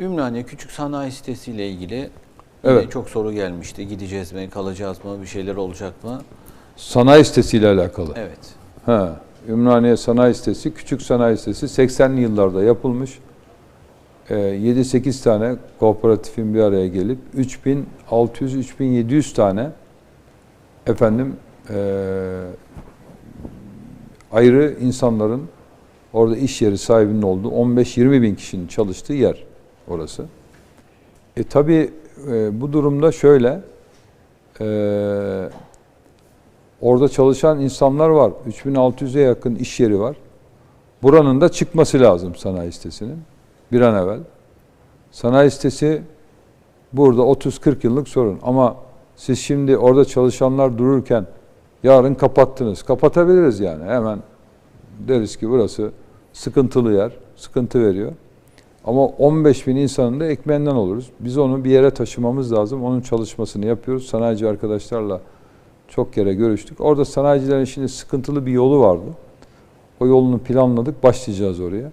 Ümraniye Küçük Sanayi Sitesi ile ilgili Evet. çok soru gelmişti. Gideceğiz mi, kalacağız mı, bir şeyler olacak mı? Sanayi sitesiyle alakalı. Evet. Ha, Ümraniye Sanayi Sitesi, küçük sanayi sitesi 80'li yıllarda yapılmış. Ee, 7-8 tane kooperatifin bir araya gelip 3600-3700 tane efendim ee, ayrı insanların orada iş yeri sahibinin olduğu 15-20 bin kişinin çalıştığı yer orası. E tabi bu durumda şöyle e, Orada çalışan insanlar var. 3600'e yakın iş yeri var. Buranın da çıkması lazım sanayi sitesinin. Bir an evvel. Sanayi sitesi burada 30-40 yıllık sorun. Ama siz şimdi orada çalışanlar dururken yarın kapattınız. Kapatabiliriz yani. Hemen deriz ki burası sıkıntılı yer. Sıkıntı veriyor. Ama 15 bin insanın da ekmeğinden oluruz. Biz onu bir yere taşımamız lazım. Onun çalışmasını yapıyoruz. Sanayici arkadaşlarla çok kere görüştük. Orada sanayicilerin şimdi sıkıntılı bir yolu vardı. O yolunu planladık. Başlayacağız oraya.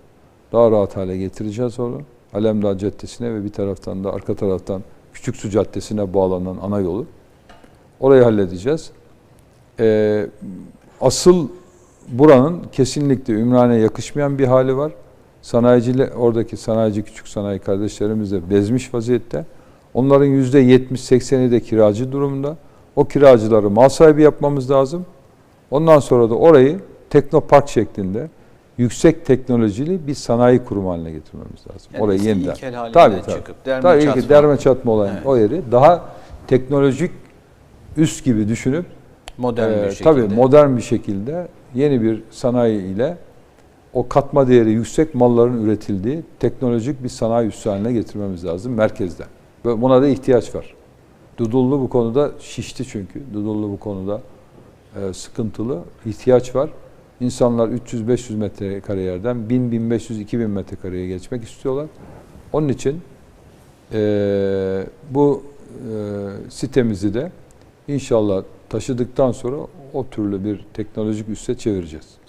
Daha rahat hale getireceğiz onu. Alemdağ Caddesi'ne ve bir taraftan da arka taraftan Küçük Su Caddesi'ne bağlanan ana yolu. Orayı halledeceğiz. Ee, asıl buranın kesinlikle Ümraniye'ye yakışmayan bir hali var. Sanayiciler, oradaki sanayici küçük sanayi kardeşlerimiz de bezmiş vaziyette. Onların %70-80'i de kiracı durumda. O kiracıları mal sahibi yapmamız lazım. Ondan sonra da orayı teknopark şeklinde yüksek teknolojili bir sanayi kurumu haline getirmemiz lazım. Yani orayı yeniden. Tabii, tabii. çıkıp derme Tabii çatma. derme çatma olan Evet. o yeri daha teknolojik üst gibi düşünüp Modern ee, bir şekilde. Tabii modern bir şekilde yeni bir sanayi ile o katma değeri yüksek malların üretildiği teknolojik bir sanayi üssü haline getirmemiz lazım merkezden. Ve buna da ihtiyaç var. Dudullu bu konuda şişti çünkü. Dudullu bu konuda e, sıkıntılı. ihtiyaç var. İnsanlar 300-500 metrekare yerden 1000, 1500, 2000 metrekareye geçmek istiyorlar. Onun için e, bu e, sitemizi de inşallah taşıdıktan sonra o türlü bir teknolojik üsse çevireceğiz.